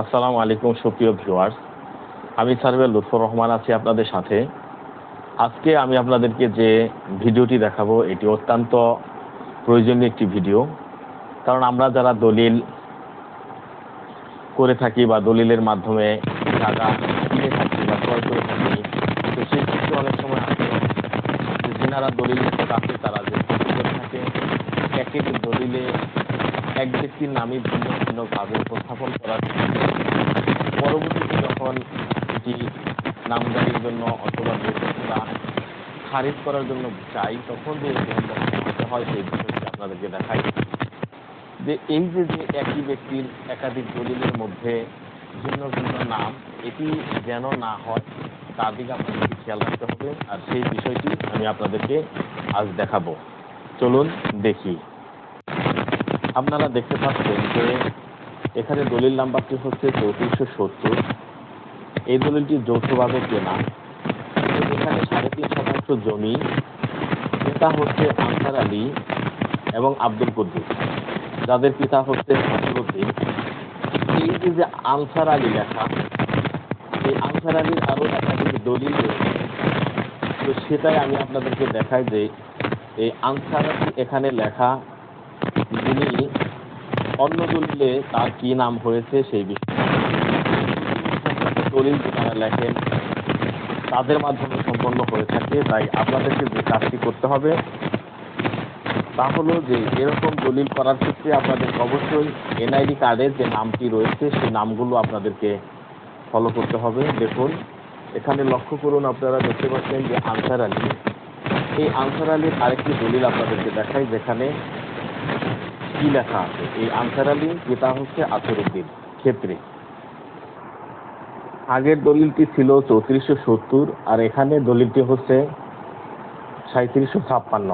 আসসালামু আলাইকুম, সুপ্রিয় ভিউয়ার্স। আমি সার্ভেল লুৎফর রহমান আছি আপনাদের সাথে। আজকে আমি আপনাদেরকে যে ভিডিওটি দেখাবো, এটি অত্যন্ত প্রয়োজনীয় একটি ভিডিও। কারণ আমরা যারা দলিল করে থাকি বা দলিলের মাধ্যমে জায়গা কিনে থাকি বা ক্রয় করে থাকি, তো সেই ক্ষেত্রে অনেক সময় আছে যে যিনারা দলিল আছে তারা যে ক্ষতি করে থাকে একই দলিলে এক ব্যক্তির নামে ভিন্ন ভিন্নভাবে উপস্থাপন করার পরবর্তীতে যখন এটি নামজারির জন্য অথবা বৈধতা খারিজ করার জন্য চাই তখন যে হয়, সেই বিষয়টি আপনাদেরকে দেখাই। যে এই যে যে একই ব্যক্তির একাধিক দলিলের মধ্যে ভিন্ন ভিন্ন নাম, এটি যেন না হয়, তার দিকে আপনাদেরকে খেয়াল রাখতে হবে। আর সেই বিষয়টি আমি আপনাদেরকে আজ দেখাবো। চলুন দেখি। আপনারা দেখতে পাচ্ছেন যে এখানে দলিল নাম্বারটি হচ্ছে চৌত্রিশশো সত্তর। এই দলিলটি যৌথভাবে কেনা। এখানে সাড়ে তিন শতাংশ জমি। পিতা হচ্ছে আনসার আলী এবং আব্দুল কুদ্দুস। যাদের পিতা হচ্ছে নাসিরুদ্দিন এই যে যে আনসার আলী লেখা, এই আনসার আলীর আরও একাধিক দলিল তো সেটাই আমি আপনাদেরকে দেখাই যে এই আনসার আলী এখানে লেখা যিনি অন্য দলিলে তার কি নাম হয়েছে সেই বিষয়ে। দলিল তারা লেখেন, তাদের মাধ্যমে সম্পন্ন হয়ে থাকে, তাই আপনাদেরকে যে কাজটি করতে হবে, তা হলো যে এরকম দলিল করার ক্ষেত্রে আপনাদের অবশ্যই এনআইডি কার্ডের যে নামটি রয়েছে, সেই নামগুলো আপনাদেরকে ফলো করতে হবে। দেখুন, এখানে লক্ষ্য করুন আপনারা দেখতে পাচ্ছেন যে আনসার আলী। এই আনসার আলীর আরেকটি দলিল আপনাদেরকে দেখাই, যেখানে কি লেখা আছে? এই আনসার আলী, পিতা হচ্ছে আসরুদ্দিন ক্ষেত্রে আগের দলিলটি ছিল চৌত্রিশশো সত্তর, আর এখানে দলিলটি হচ্ছে সাঁত্রিশশো ছাপ্পান্ন।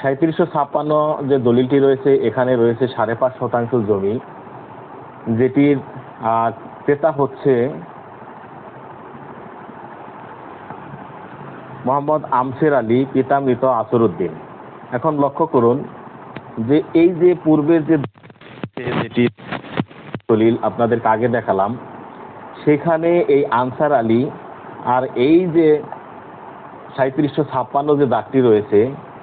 সাঁত্রিশশো ছাপ্পান্ন যে দলিলটি রয়েছে, এখানে রয়েছে সাড়ে পাঁচ শতাংশ জমি, যেটির ক্রেতা হচ্ছে মোহাম্মদ আমসের আলী, পিতা মৃত আসরুদ্দিন এখন লক্ষ্য করুন যে এই যে পূর্বের যে যেটি দলিল আপনাদেরকে আগে দেখালাম, সেখানে এই আনসার আলী আর এই যে সাঁত্রিশশো ছাপ্পান্ন যে দাগটি রয়েছে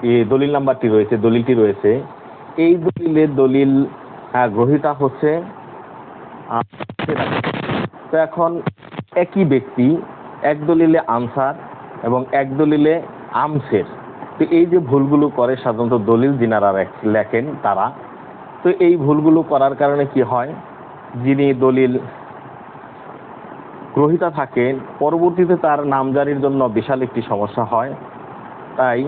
এই দলিল নাম্বারটি রয়েছে, দলিলটি রয়েছে, এই দলিলের দলিল গ্রহীতা হচ্ছে তো এখন একই ব্যক্তি, এক দলিলে আনসার এবং এক দলিলে আমসের। তো এই যে ভুলগুলো করে সাধারণত দলিল যিনারা লেখেন তারা, তো এই ভুলগুলো করার কারণে কি হয়? যিনি দলিল গ্রহিতা থাকেন, পরবর্তীতে তার নামজারির জন্য বিশাল একটি সমস্যা হয়। তাই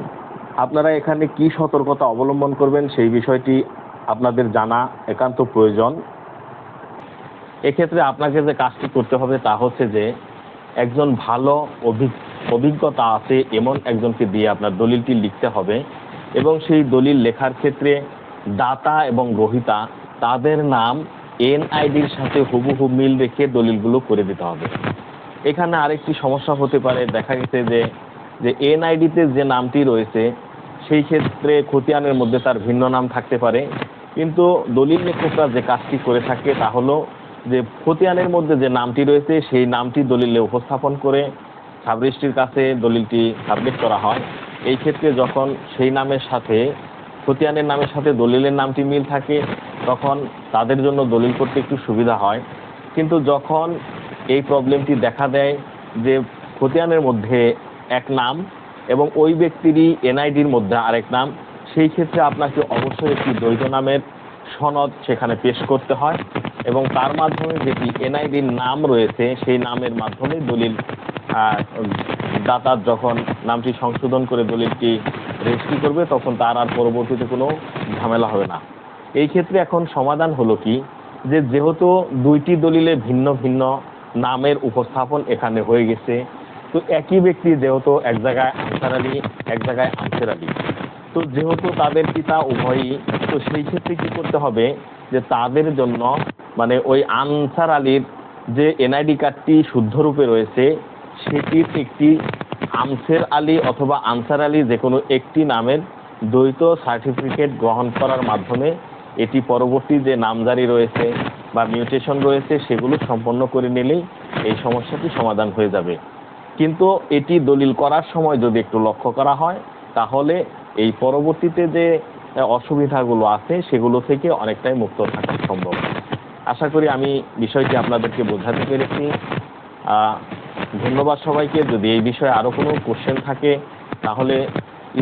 আপনারা এখানে কি সতর্কতা অবলম্বন করবেন সেই বিষয়টি আপনাদের জানা একান্ত প্রয়োজন। এক্ষেত্রে আপনাকে যে কাজটি করতে হবে তা হচ্ছে যে একজন ভালো অভিজ্ঞ অভিজ্ঞতা আছে এমন একজনকে দিয়ে আপনার দলিলটি লিখতে হবে এবং সেই দলিল লেখার ক্ষেত্রে দাতা এবং গ্রহিতা তাদের নাম, এনআইডির সাথে হুবহু মিল রেখে দলিলগুলো করে দিতে হবে। এখানে আরেকটি সমস্যা হতে পারে, দেখা গেছে যে যে এনআইডিতে যে নামটি রয়েছে, সেই ক্ষেত্রে খতিয়ানের মধ্যে তার ভিন্ন নাম থাকতে পারে। কিন্তু দলিল লেখকরা যে কাজটি করে থাকে তা হলো যে, খতিয়ানের মধ্যে যে নামটি রয়েছে, সেই নামটি দলিলে উপস্থাপন করে সাবরেজিস্ট্রির কাছে দলিলটি সাবমিট করা হয়। এই ক্ষেত্রে যখন সেই নামের সাথে, খতিয়ানের নামের সাথে দলিলের নামটি মিল থাকে, তখন তাদের জন্য দলিল করতে একটু সুবিধা হয়। কিন্তু যখন এই প্রবলেমটি দেখা দেয় যে খতিয়ানের মধ্যে এক নাম এবং ওই ব্যক্তিরই এনআইডির মধ্যে আরেক নাম, সেই ক্ষেত্রে আপনাকে অবশ্যই একটি দ্বৈত নামের সনদ সেখানে পেশ করতে হয় এবং তার মাধ্যমে যেটি এনআইডির নাম রয়েছে, সেই নামের মাধ্যমে দলিল দাতার যখন নামটি সংশোধন করে দলিলটি রেজিস্ট্রি করবে, তখন তার আর পরবর্তীতে কোনো ঝামেলা হবে না। এই ক্ষেত্রে এখন সমাধান হলো কি, যে যেহেতু দুইটি দলিলে ভিন্ন ভিন্ন নামের উপস্থাপন এখানে হয়ে গেছে, তো একই ব্যক্তি যেহেতু এক জায়গায় আনসার আলী, এক জায়গায় আনসার আলী। তো যেহেতু তাদের পিতা উভয়ই, তো সেই ক্ষেত্রে কি করতে হবে, যে তাদের জন্য মানে ওই আনসার আলীর যে এনআইডি কার্ডটি শুদ্ধরূপে রয়েছে সেটির একটি আমসের আলী অথবা আনসার আলী যে কোনো একটি নামের দ্বৈত সার্টিফিকেট গ্রহণ করার মাধ্যমে এটি পরবর্তী যে নামজারি রয়েছে বা মিউটেশন রয়েছে সেগুলো সম্পন্ন করে নিলেই এই সমস্যাটি সমাধান হয়ে যাবে। কিন্তু এটি দলিল করার সময় যদি একটু লক্ষ্য করা হয়, তাহলে এই পরবর্তীতে যে অসুবিধাগুলো আছে সেগুলো থেকে অনেকটাই মুক্ত থাকা সম্ভব। আশা করি আমি বিষয়টি আপনাদেরকে বোঝাতে পেরেছি। ধন্যবাদ সবাইকে। যদি এই বিষয়ে আরও কোনো কোশ্চেন থাকে, তাহলে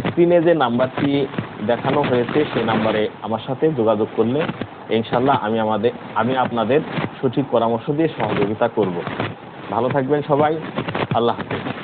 স্ক্রিনে যে নাম্বারটি দেখানো হয়েছে, সেই নাম্বারে আমার সাথে যোগাযোগ করলে ইনশাল্লাহ আমি আমাদের, আমি আপনাদের সঠিক পরামর্শ দিয়ে সহযোগিতা করব। ভালো থাকবেন সবাই। আল্লাহ হাফেজ।